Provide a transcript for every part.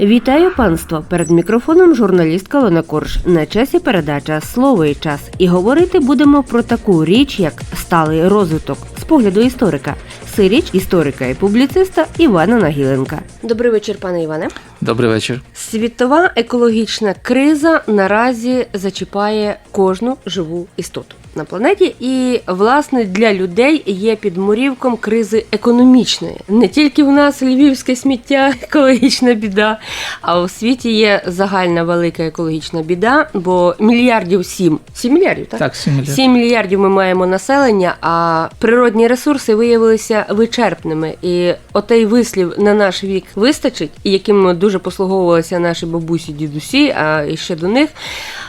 Вітаю панство! Перед мікрофоном журналістка Лена Корж. На часі передача Слово і час. І говорити будемо про таку річ, як сталий розвиток з погляду історика. Це річ історика і публіциста Івана Нагіленка. Добрий вечір, пане Іване. Добрий вечір. Світова екологічна криза наразі зачіпає кожну живу істоту на планеті, і власне для людей є підмурівком кризи економічної. Не тільки в нас львівське сміття, екологічна біда, а у світі є загальна велика екологічна біда, бо мільярдів сім, сім мільярдів, так? Так, 7 мільярдів. 7 мільярдів ми маємо населення, а природні ресурси виявилися вичерпними. І отей вислів на наш вік вистачить, яким дуже послуговувалися наші бабусі, дідусі, а ще до них.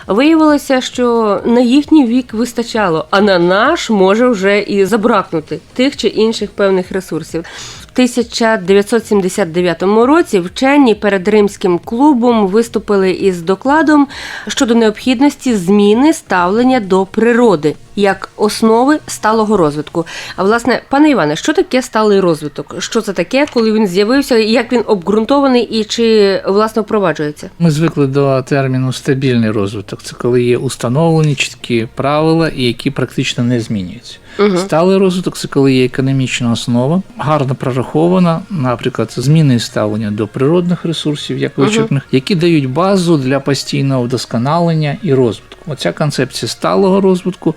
Виявилося, що на їхній вік вистачало, а на наш може вже і забракнути тих чи інших певних ресурсів. В 1979 році вчені перед римським клубом виступили із докладом щодо необхідності зміни ставлення до природи як основи сталого розвитку. А власне, пане Іване, що таке сталий розвиток? Що це таке, коли він з'явився, як він обґрунтований і чи власне впроваджується? Ми звикли до терміну стабільний розвиток. Це коли є установлені чіткі правила, і які практично не змінюються. Угу. Сталий розвиток це коли є економічна основа, гарно прорахована, наприклад, зміни ставлення до природних ресурсів, як вичерпних, угу. які дають базу для постійного вдосконалення і розвитку. Оця концепція сталого розвитку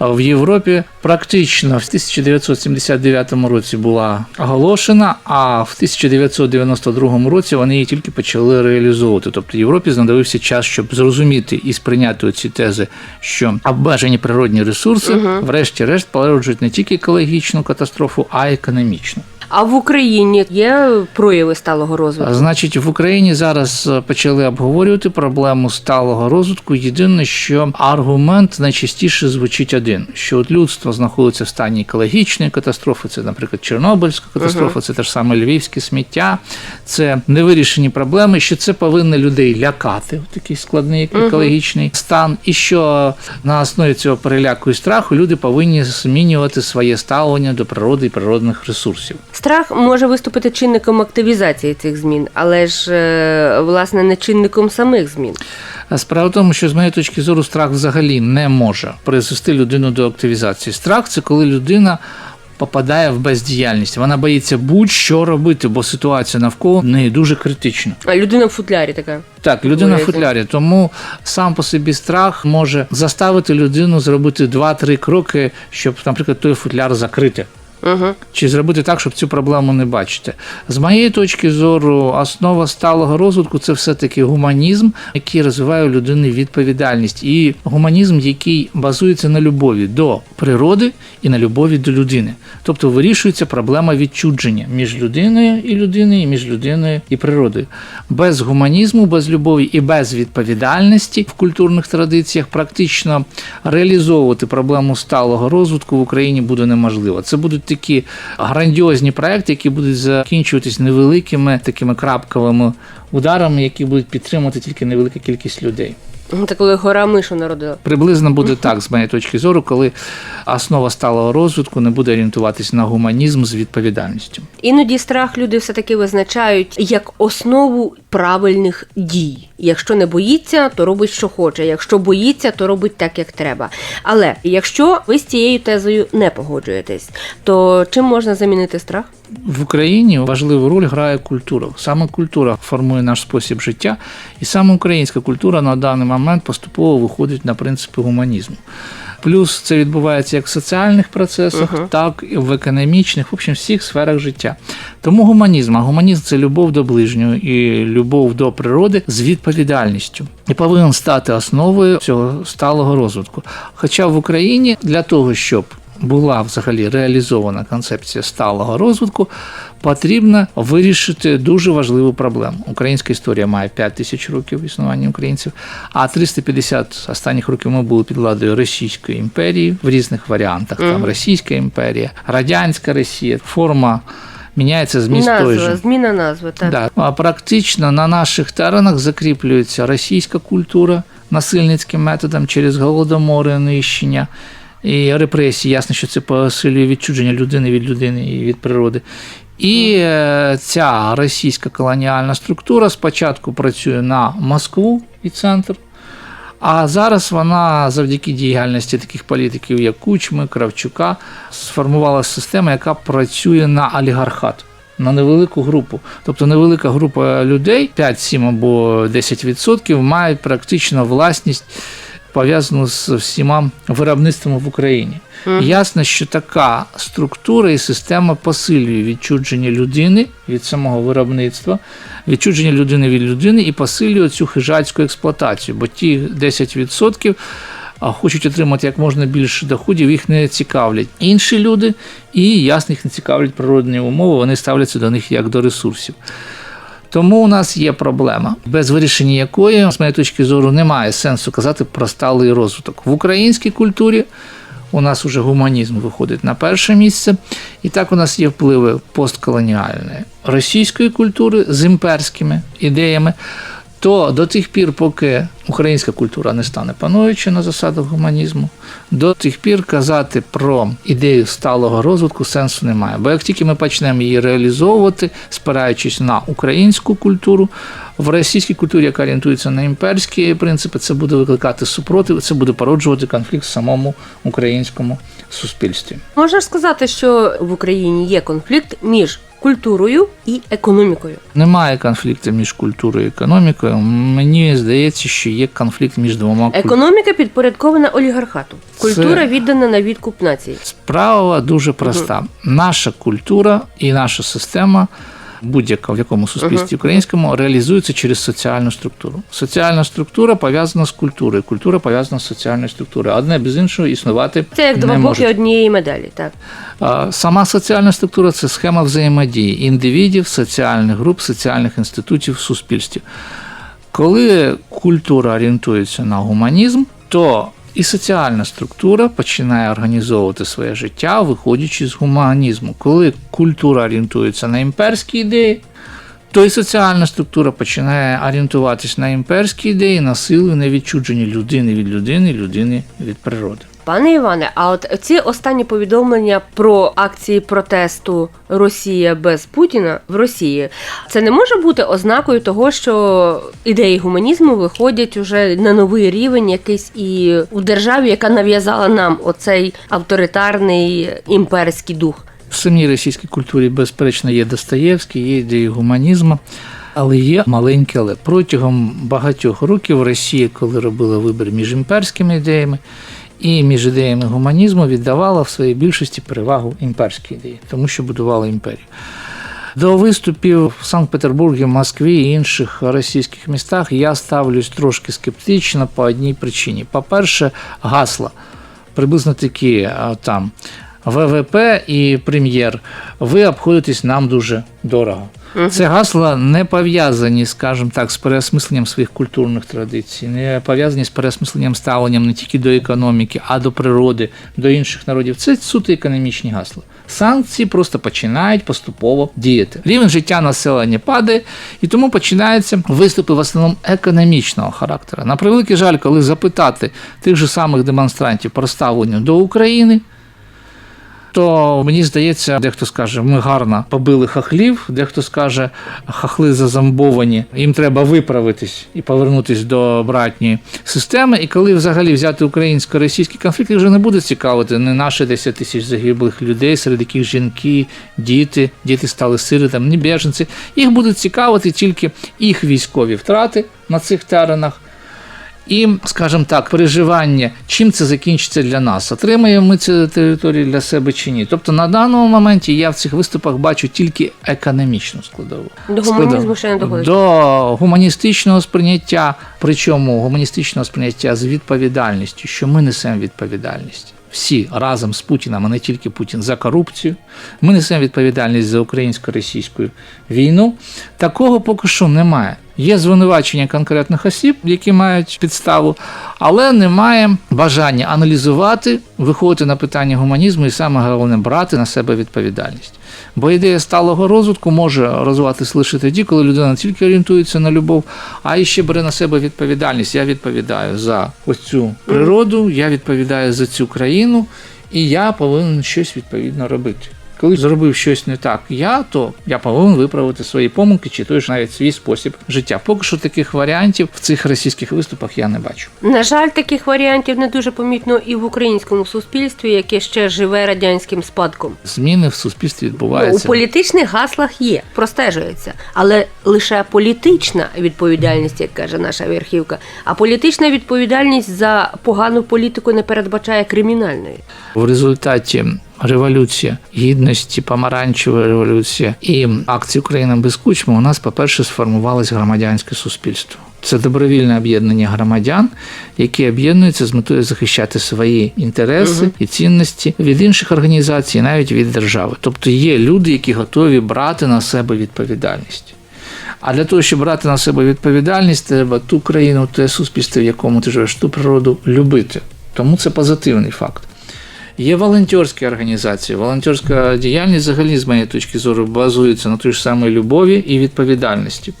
в Європі практично в 1979 році була оголошена, а в 1992 році вони її тільки почали реалізовувати. Тобто Європі знадобився час, щоб зрозуміти і сприйняти ці тези, що обмежені природні ресурси, угу. врешті-решт, породжують не тільки екологічну катастрофу, а й економічну. А в Україні є прояви сталого розвитку? Значить, в Україні зараз е, почали обговорювати проблему сталого розвитку. Єдине, що аргумент найчастіше звучить один: що от людство знаходиться в стані екологічної катастрофи, це, наприклад, Чорнобильська катастрофа, це те ж саме львівське сміття, це невирішені проблеми, що це повинно людей лякати в такий складний екологічний стан, і що на основі цього переляку і страху люди повинні змінювати своє ставлення до природи і природних ресурсів. Страх може виступити чинником активізації цих змін, але ж е, власне не чинником самих змін. Справа в тому, що з моєї точки зору страх взагалі не може призвести людину до активізації. Страх це коли людина. Попадає в бездіяльність, вона боїться будь-що робити, бо ситуація навколо неї дуже критична. А людина в футлярі така. Так, людина в футлярі, тому сам по собі страх може заставити людину зробити 2-3 кроки, щоб, наприклад, той футляр закрити. Угу. Чи зробити так, щоб цю проблему не бачити. З моєї точки зору, основа сталого розвитку це все-таки гуманізм, який розвиває у людини відповідальність, і гуманізм, який базується на любові до природи і на любові до людини. Тобто вирішується проблема відчудження між людиною і людиною, і між людиною і природою. Без гуманізму, без любові і без відповідальності в культурних традиціях практично реалізовувати проблему сталого розвитку в Україні буде неможливо. Це будуть такі грандіозні проекти, які будуть закінчуватись невеликими такими крапковими ударами, які будуть підтримувати тільки невелика кількість людей. Це коли гора мишу народила. Приблизно буде так, з моєї точки зору, коли основа сталого розвитку не буде орієнтуватись на гуманізм з відповідальністю. Іноді страх люди все таки визначають як основу правильних дій. Якщо не боїться, то робить, що хоче. Якщо боїться, то робить так, як треба. Але якщо ви з цією тезою не погоджуєтесь, то чим можна замінити страх? В Україні важливу роль грає культура. Саме культура формує наш спосіб життя, і саме українська культура на даний момент поступово виходить на принципи гуманізму. Плюс це відбувається як в соціальних процесах, Мгм. так і в економічних, в общем, всіх сферах життя. Тому гуманізм, а гуманізм це любов до ближнього і любов до природи з відповідальністю. І повинен стати основою цього сталого розвитку. Хоча в Україні для того, щоб була взагалі реалізована концепція сталого розвитку, потрібно вирішити дуже важливу проблему. Українська історія має 5 тисяч років існування українців, а 350 останніх років ми були під владою Російської імперії в різних варіантах. Там Російська імперія, Радянська Росія, форма міняється зміст той Назва, же. зміна назви, так. Да. А практично на наших теренах закріплюється російська культура насильницьким методом через голодомори, нищення і репресії. Ясно, що це посилює відчудження людини від людини і від природи. І е, ця російська колоніальна структура спочатку працює на Москву і центр. А зараз вона завдяки діяльності таких політиків, як Кучми, Кравчука, сформувала систему, яка працює на олігархат, на невелику групу. Тобто невелика група людей, 5-7 або 10%, мають практично власність пов'язану з всіма виробництвами в Україні. Ясно, що така структура і система посилює відчудження людини від самого виробництва, відчудження людини від людини і посилює цю хижацьку експлуатацію, бо ті 10% а, хочуть отримати як можна більше доходів, їх не цікавлять інші люди, і ясно, їх не цікавлять природні умови, вони ставляться до них як до ресурсів. Тому у нас є проблема, без вирішення якої, з моєї точки зору, немає сенсу казати про сталий розвиток. В українській культурі у нас уже гуманізм виходить на перше місце, і так у нас є впливи постколоніальної російської культури з імперськими ідеями. То до тих пір, поки українська культура не стане пануючою на засадах гуманізму, до тих пір казати про ідею сталого розвитку сенсу немає. Бо як тільки ми почнемо її реалізовувати, спираючись на українську культуру, в російській культурі, яка орієнтується на імперські принципи, це буде викликати супротив, це буде породжувати конфлікт в самому українському суспільстві. Можна сказати, що в Україні є конфлікт між культурою і економікою. Немає конфлікту між культурою і економікою. Мені здається, що є конфлікт між двома. Економіка підпорядкована олігархату. Культура віддана на відкуп нації. Справа дуже проста. Наша культура і наша система, будь-яка в якому суспільстві українському, реалізується через соціальну структуру. Соціальна структура пов'язана з культурою, культура пов'язана з соціальною структурою. Одне без іншого існувати Це як два боки однієї медалі. Так Сама соціальна структура це схема взаємодії індивідів, соціальних груп, соціальних інститутів в суспільстві. Коли культура орієнтується на гуманізм, то і соціальна структура починає організовувати своє життя, виходячи з гуманізму. Коли культура орієнтується на імперські ідеї, то і соціальна структура починає орієнтуватись на імперські ідеї, на сили, на відчудження людини від людини, людини від природи. Пане Іване, а от ці останні повідомлення про акції протесту Росія без Путіна в Росії, це не може бути ознакою того, що ідеї гуманізму виходять уже на новий рівень, якийсь і у державі, яка нав'язала нам оцей авторитарний імперський дух. В самій російській культурі, безперечно, є Достоєвський, є ідеї гуманізму, але є маленьке але. Протягом багатьох років Росія, коли робила вибір між імперськими ідеями і між ідеями гуманізму, віддавала в своїй більшості перевагу імперській ідеї, тому що будувала імперію. До виступів в Санкт-Петербурзі, Москві і інших російських містах я ставлюсь трошки скептично по одній причині. По-перше, гасла приблизно такі там ВВП і прем'єр. Ви обходитесь нам дуже дорого. Це гасла не пов'язані, скажімо так, з переосмисленням своїх культурних традицій, не пов'язані з переосмисленням ставленням не тільки до економіки, а до природи, до інших народів. Це суто економічні гасла. Санкції просто починають поступово діяти. Рівень життя населення падає, і тому починаються виступи в основному економічного характеру. На превеликий жаль, коли запитати тих же самих демонстрантів про ставлення до України. То мені здається, дехто скаже, ми гарно побили хахлів, дехто скаже, хахли зазамбовані, їм треба виправитись і повернутись до братньої системи. І коли взагалі взяти українсько-російський конфлікт, їх вже не буде цікавити не наші 10 тисяч загиблих людей, серед яких жінки, діти, діти стали сиротами, ні біженці. Їх будуть цікавити тільки їх військові втрати на цих теренах. І, скажімо так, переживання, чим це закінчиться для нас, отримаємо ми ці території для себе чи ні. Тобто на даному моменті я в цих виступах бачу тільки економічну складову. До гуманізму ще не доходить. До гуманістичного сприйняття, причому гуманістичного сприйняття з відповідальністю, що ми несемо відповідальність. Всі разом з Путіним, а не тільки Путін, за корупцію. Ми несемо відповідальність за українсько-російську війну. Такого поки що немає. Є звинувачення конкретних осіб, які мають підставу, але немає бажання аналізувати, виходити на питання гуманізму і саме головне брати на себе відповідальність. Бо ідея сталого розвитку може розвиватися лише тоді, коли людина не тільки орієнтується на любов, а і ще бере на себе відповідальність. Я відповідаю за ось цю природу, я відповідаю за цю країну, і я повинен щось відповідно робити. Коли зробив щось не так я, то я повинен виправити свої помилки чи той ж навіть свій спосіб життя. Поки що таких варіантів в цих російських виступах я не бачу. На жаль, таких варіантів не дуже помітно і в українському суспільстві, яке ще живе радянським спадком. Зміни в суспільстві Ну, у політичних гаслах є, простежується, але лише політична відповідальність, як каже наша верхівка. А політична відповідальність за погану політику не передбачає кримінальної. В результаті революції гідності, помаранчева революція і акції Україна без кучми у нас, по-перше, сформувалось громадянське суспільство. Це добровільне об'єднання громадян, які об'єднуються з метою захищати свої інтереси і цінності від інших організацій, навіть від держави. Тобто є люди, які готові брати на себе відповідальність. А для того, щоб брати на себе відповідальність, треба ту країну, те суспільство, в якому ти живеш, ту природу любити. Тому це позитивний факт. Є волонтерські організації. Волонтерська діяльність, взагалі, з моєї точки зору, базується на той ж самій любові і відповідальності.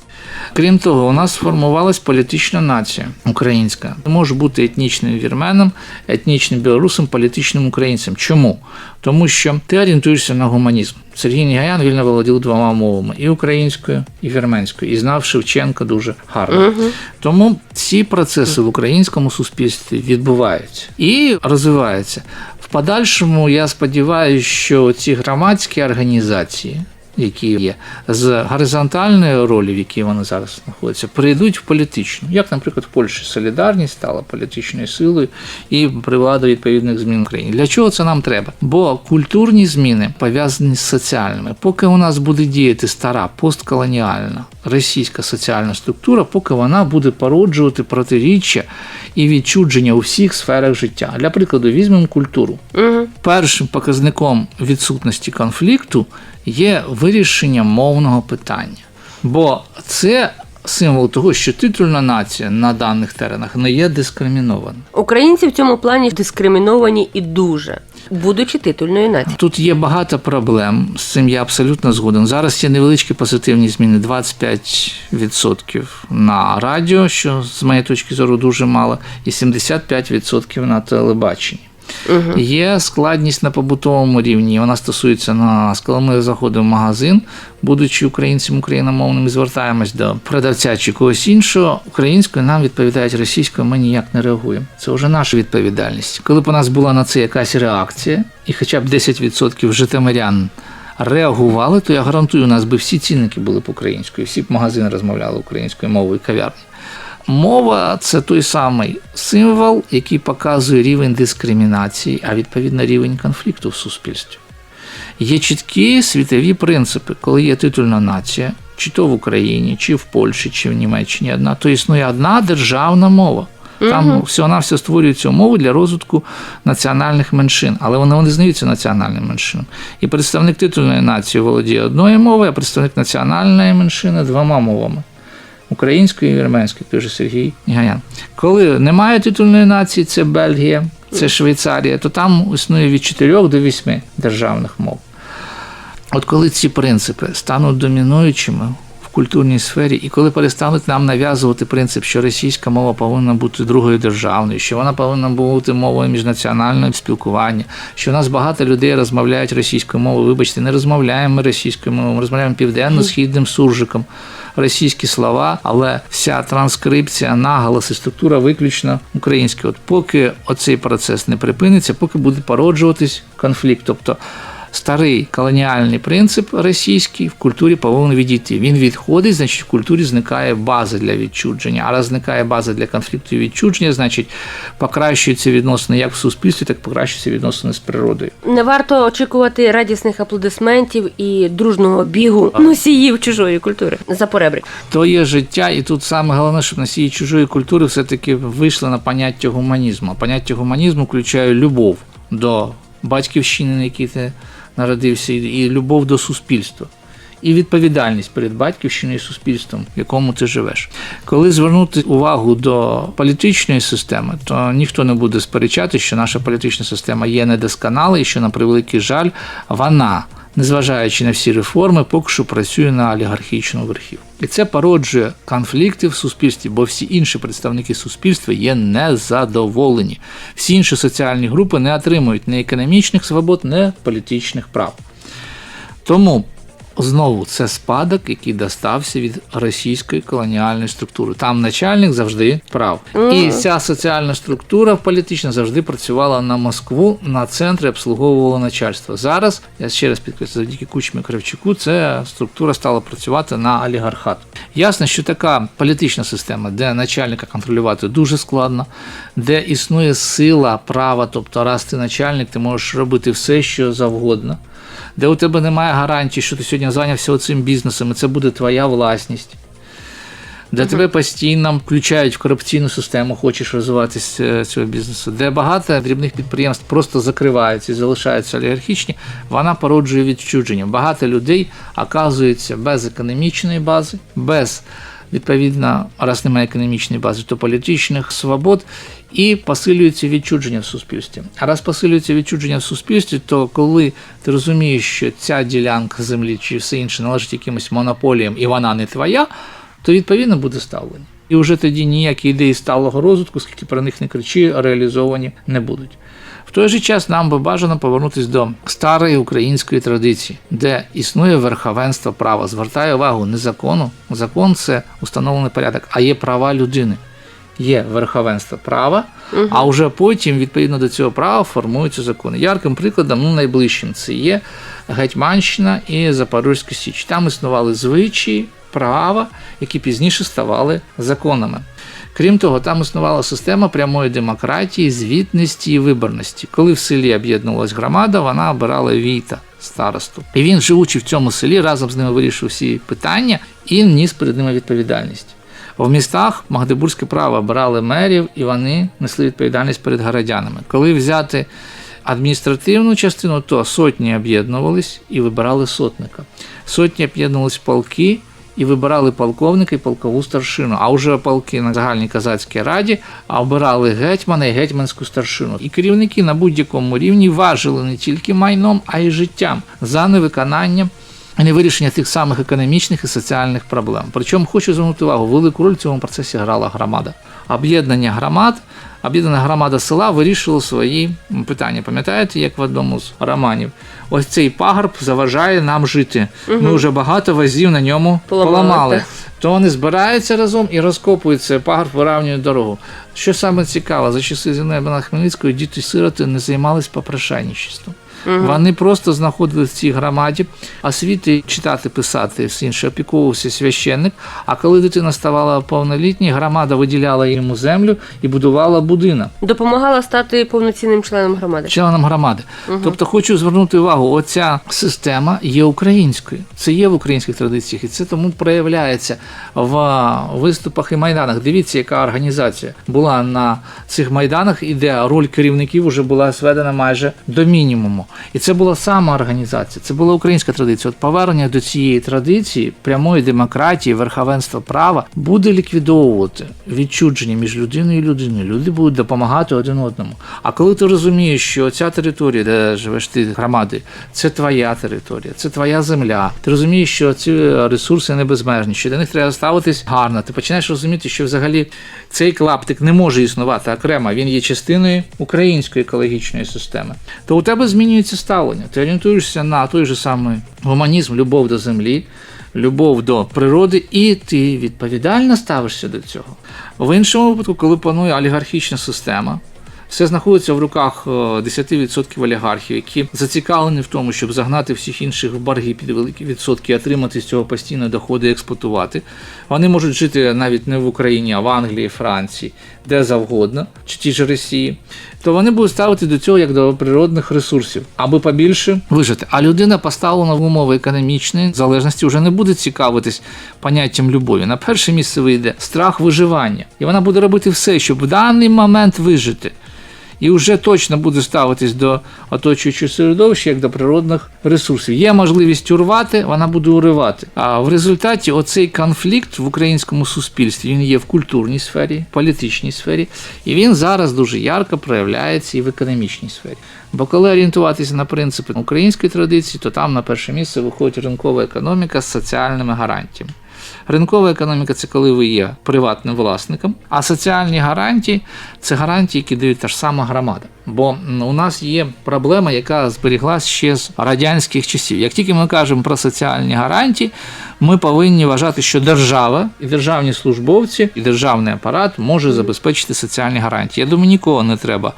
Крім того, у нас сформувалась політична нація українська. Ти можеш бути етнічним вірменом, етнічним білорусом, політичним українцем. Чому? Тому що ти орієнтуєшся на гуманізм. Сергій Нігаян вільно володів двома мовами і українською, і вірменською, і знав Шевченка дуже гарно. Тому ці процеси в українському суспільстві відбуваються і розвиваються. Подальшому я сподіваюся, що ці громадські організації, які є з горизонтальної ролі, в якій вони зараз знаходяться, перейдуть в політичну. Як, наприклад, в Польщі солідарність стала політичною силою і привела до відповідних змін в Україні. Для чого це нам треба? Бо культурні зміни пов'язані з соціальними. Поки у нас буде діяти стара постколоніальна російська соціальна структура, поки вона буде породжувати протиріччя і відчудження у всіх сферах життя. Для прикладу, візьмемо культуру. Угу. Першим показником відсутності конфлікту є вирішення мовного питання. Бо це символ того, що титульна нація на даних теренах не є дискримінована. Українці в цьому плані дискриміновані і дуже, будучи титульною нацією. Тут є багато проблем, з цим я абсолютно згоден. Зараз є невеличкі позитивні зміни: 25% на радіо, що з моєї точки зору дуже мало, і 75% на телебаченні. Є складність на побутовому рівні. Вона стосується нас, коли ми заходимо в магазин, будучи українцем україномовним, звертаємось до продавця чи когось іншого, українською нам відповідають російською, ми ніяк не реагуємо. Це вже наша відповідальність. Коли б у нас була на це якась реакція, і хоча б 10% житомирян реагували, то я гарантую, у нас би всі цінники були б українською, всі б магазини розмовляли українською мовою кав'ярні. Мова це той самий символ, який показує рівень дискримінації, а відповідно рівень конфлікту в суспільстві. Є чіткі світові принципи, коли є титульна нація, чи то в Україні, чи в Польщі, чи в Німеччині одна, то існує одна державна мова. Там всього-навсього створюються умови для розвитку національних меншин, але вони не визнаються національним меншинам. І представник титульної нації володіє одною мовою, а представник національної меншини двома мовами українською і вірменською, той же Сергій Ганян. Коли немає титульної нації, це Бельгія, це Швейцарія, то там існує від 4 до 8 державних мов. От коли ці принципи стануть домінуючими культурній сфері, і коли перестануть нам нав'язувати принцип, що російська мова повинна бути другою державною, що вона повинна бути мовою міжнаціонального спілкування, що у нас багато людей розмовляють російською мовою. Вибачте, не розмовляємо ми російською мовою, ми розмовляємо південно-східним суржиком. Російські слова, але вся транскрипція, наголоси, структура виключно українська. От поки оцей процес не припиниться, поки буде породжуватись конфлікт. Тобто старий колоніальний принцип російський в культурі повинен відійти. Він відходить, значить, в культурі зникає база для відчудження. А раз зникає база для конфлікту і відчудження, значить покращуються відносини як в суспільстві, так і покращуються відносини з природою. Не варто очікувати радісних аплодисментів і дружного бігу носіїв чужої культури за поребрик. То є життя, і тут саме головне, щоб носії чужої культури все-таки вийшли на поняття гуманізму. Поняття гуманізму включає любов до батьківщини, на якій ти народився, і любов до суспільства. І відповідальність перед батьківщиною і суспільством, в якому ти живеш. Коли звернути увагу до політичної системи, то ніхто не буде сперечати, що наша політична система є недосконала і що, на превеликий жаль, вона, незважаючи на всі реформи, поки що працює на олігархічну верхівку. І це породжує конфлікти в суспільстві, бо всі інші представники суспільства є незадоволені. Всі інші соціальні групи не отримують ні економічних свобод, ні політичних прав. Тому знову це спадок, який достався від російської колоніальної структури. Там начальник завжди прав. І ця соціальна структура політична завжди працювала на Москву, на центри обслуговувала начальство. Зараз я ще раз підкреслю, завдяки Кучмі Кравчуку, ця структура стала працювати на олігархат. Ясно, що така політична система, де начальника контролювати дуже складно, де існує сила права, тобто раз ти начальник, ти можеш робити все, що завгодно де у тебе немає гарантії, що ти сьогодні зайнявся цим бізнесом, і це буде твоя власність. Де тебе постійно включають в корупційну систему, хочеш розвиватися е, цього бізнесу, де багато дрібних підприємств просто закриваються і залишаються олігархічні, вона породжує відчудження. Багато людей оказуються без економічної бази, без відповідно, раз немає економічної бази, то політичних свобод і посилюється відчудження в суспільстві. А раз посилюється відчудження в суспільстві, то коли ти розумієш, що ця ділянка землі чи все інше належить якимось монополіям, і вона не твоя, то відповідно буде ставлення. І вже тоді ніякі ідеї сталого розвитку, скільки про них не кричи, реалізовані не будуть. В той же час нам би бажано повернутися до старої української традиції, де існує верховенство права. Звертаю увагу не закону. Закон це установлений порядок, а є права людини. Є верховенство права, а вже потім, відповідно до цього права, формуються закони. Ярким прикладом, ну найближчим, це є Гетьманщина і Запорізька Січ. Там існували звичаї, права, які пізніше ставали законами. Крім того, там існувала система прямої демократії, звітності і виборності. Коли в селі об'єднувалась громада, вона обирала війта старосту. І він, живучи в цьому селі, разом з ними вирішив всі питання і ніс перед ними відповідальність. В містах Магдебурзьке право обирали мерів, і вони несли відповідальність перед городянами. Коли взяти адміністративну частину, то сотні об'єднувались і вибирали сотника. Сотні об'єднувались полки і вибирали полковника і полкову старшину. А вже полки на загальній казацькій раді обирали гетьмана і гетьманську старшину. І керівники на будь-якому рівні важили не тільки майном, а й життям за невиконанням. Не вирішення тих самих економічних і соціальних проблем. Причому хочу звернути увагу, велику роль в цьому процесі грала громада. Об'єднання громад, об'єднана громада села вирішила свої питання. Пам'ятаєте, як в одному з романів? Ось цей пагорб заважає нам жити. Ми вже багато разів на ньому Поламали, поламали. То вони збираються разом і розкопують цей пагорб, виравнюють дорогу. Що саме цікаво, за часи Зіновія Богдана Хмельницького діти-сироти не займались попрошайничеством. Вони просто знаходились в цій громаді, освіти читати, писати, все інше опікувався священник. А коли дитина ставала повнолітньою, громада виділяла йому землю і будувала будинок Допомагала стати повноцінним членом громади. членам громади. Тобто хочу звернути увагу, оця система є українською. Це є в українських традиціях, і це тому проявляється в виступах і майданах. Дивіться, яка організація була на цих майданах, і де роль керівників вже була зведена майже до мінімуму. І це була сама організація, це була українська традиція. От повернення до цієї традиції прямої демократії, верховенства права буде ліквідовувати відчудження між людиною і людиною. Люди будуть допомагати один одному. А коли ти розумієш, що ця територія, де живеш ти громади, це твоя територія, це твоя земля. Ти розумієш, що ці ресурси не безмежні, що до них треба ставитись гарно. Ти починаєш розуміти, що взагалі цей клаптик не може існувати окремо. Він є частиною української екологічної системи. То у тебе змінюється ставлення. Ти орієнтуєшся на той же самий гуманізм, любов до землі. Любов до природи, і ти відповідально ставишся до цього. В іншому випадку, коли панує олігархічна система, все знаходиться в руках е, 10% олігархів, які зацікавлені в тому, щоб загнати всіх інших в борги під великі відсотки, отримати з цього постійно доходи і експлуатувати. Вони можуть жити навіть не в Україні, а в Англії, Франції, де завгодно, чи ті ж Росії. То вони будуть ставити до цього як до природних ресурсів, аби побільше вижити. А людина, поставлена в умови економічної залежності, вже не буде цікавитись поняттям любові. На перше місце вийде страх виживання, і вона буде робити все, щоб в даний момент вижити і вже точно буде ставитись до оточуючого середовища як до природних ресурсів. Є можливість урвати, вона буде уривати. А в результаті оцей конфлікт в українському суспільстві він є в культурній сфері, політичній сфері, і він зараз дуже ярко проявляється і в економічній сфері. Бо коли орієнтуватися на принципи української традиції, то там на перше місце виходить ринкова економіка з соціальними гарантіями. Ринкова економіка це коли ви є приватним власником, а соціальні гарантії це гарантії, які дають та ж сама громада. Бо у нас є проблема, яка зберіглась ще з радянських часів. Як тільки ми кажемо про соціальні гарантії, ми повинні вважати, що держава і державні службовці, і державний апарат може забезпечити соціальні гарантії. Я думаю, нікого не треба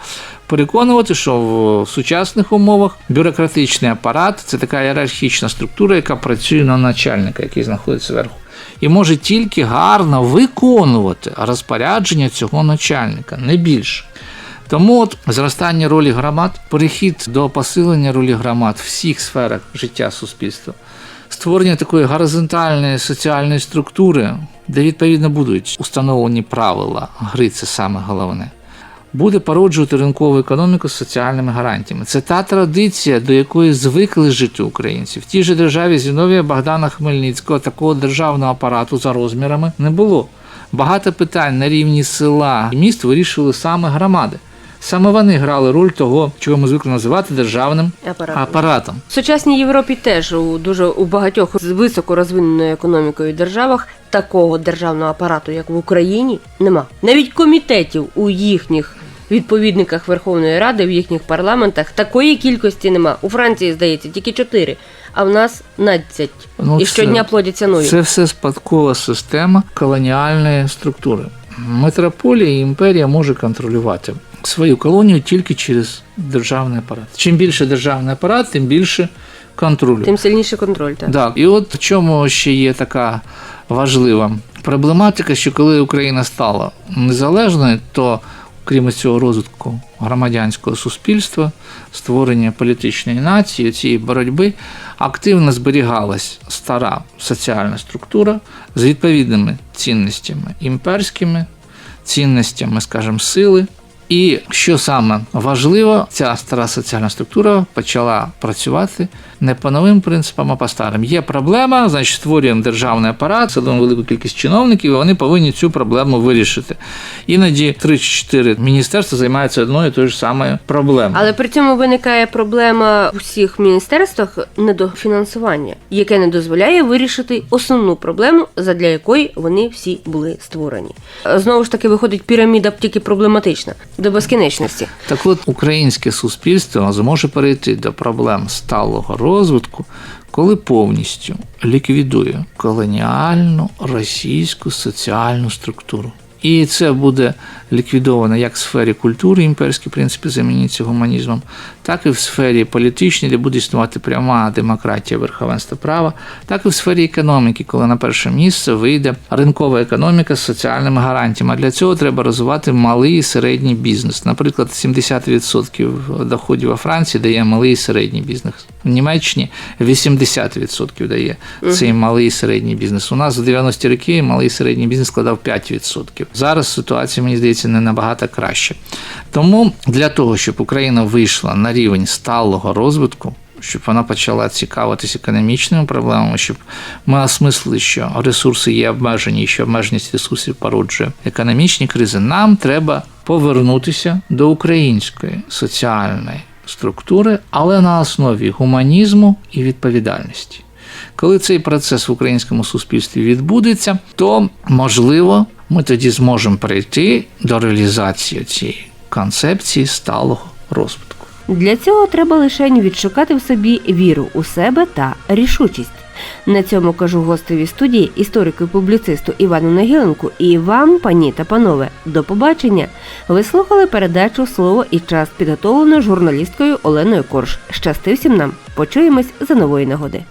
переконувати, що в сучасних умовах бюрократичний апарат це така ієрархічна структура, яка працює на начальника, який знаходиться зверху. І може тільки гарно виконувати розпорядження цього начальника, не більше. Тому от зростання ролі громад, перехід до посилення ролі громад в всіх сферах життя суспільства, створення такої горизонтальної соціальної структури, де відповідно будуть установлені правила гри, це саме головне, буде породжувати ринкову економіку з соціальними гарантіями. Це та традиція, до якої звикли жити українці. В тій же державі Зіновія Богдана Хмельницького такого державного апарату за розмірами не було. Багато питань на рівні села і міст вирішили саме громади. Саме вони грали роль того, чого ми звикли називати державним Апаратом. апаратом. В сучасній Європі теж у дуже у багатьох з високо розвиненою економікою державах такого державного апарату, як в Україні, нема. Навіть комітетів у їхніх відповідниках Верховної Ради, в їхніх парламентах такої кількості нема. У Франції, здається, тільки чотири, а в нас 12. Ну, І це- щодня плодяться нові. Це все спадкова система колоніальної структури. Метрополія і імперія може контролювати свою колонію тільки через державний апарат. Чим більше державний апарат, тим більше контролю. Тим сильніший контроль. Так. Так, і от в чому ще є така важлива проблематика, що коли Україна стала незалежною, то крім цього розвитку громадянського суспільства, створення політичної нації, цієї боротьби, активно зберігалась стара соціальна структура з відповідними цінностями імперськими, цінностями, скажімо, сили. І що саме важливо, ця стара соціальна структура почала працювати не по новим принципам, а по старим. Є проблема, значить створюємо державний апарат, садимо велику кількість чиновників, і вони повинні цю проблему вирішити. Іноді 3 чи 4 міністерства займаються одною і тою ж самою проблемою. Але при цьому виникає проблема у всіх міністерствах недофінансування, яке не дозволяє вирішити основну проблему, задля якої вони всі були створені. Знову ж таки, виходить піраміда тільки проблематична до безкінечності. Так от українське суспільство зможе перейти до проблем сталого розвитку, коли повністю ліквідує колоніальну російську соціальну структуру. І це буде ліквідовано як в сфері культури, імперські принципи заміняться гуманізмом, так і в сфері політичній, де буде існувати пряма демократія, верховенство права, так і в сфері економіки, коли на перше місце вийде ринкова економіка з соціальними гарантіями. А для цього треба розвивати малий і середній бізнес. Наприклад, 70% доходів у Франції дає малий і середній бізнес. В Німеччині 80% дає цей малий і середній бізнес. У нас в 90-ті роки малий і середній бізнес складав 5%. Зараз ситуація, мені здається, не набагато краще. Тому для того, щоб Україна вийшла на рівень сталого розвитку, щоб вона почала цікавитися економічними проблемами, щоб ми осмислили, що ресурси є обмежені, і що обмеженість ресурсів породжує економічні кризи, нам треба повернутися до української соціальної структури, але на основі гуманізму і відповідальності. Коли цей процес в українському суспільстві відбудеться, то можливо ми тоді зможемо прийти до реалізації цієї концепції сталого розвитку. Для цього треба лише відшукати в собі віру у себе та рішучість. На цьому кажу гостеві студії, історику і публіцисту Івану Нагіленку і вам, пані та панове, до побачення. Ви слухали передачу Слово і час підготовлену журналісткою Оленою Корж. Щасти всім нам! Почуємось за нової нагоди.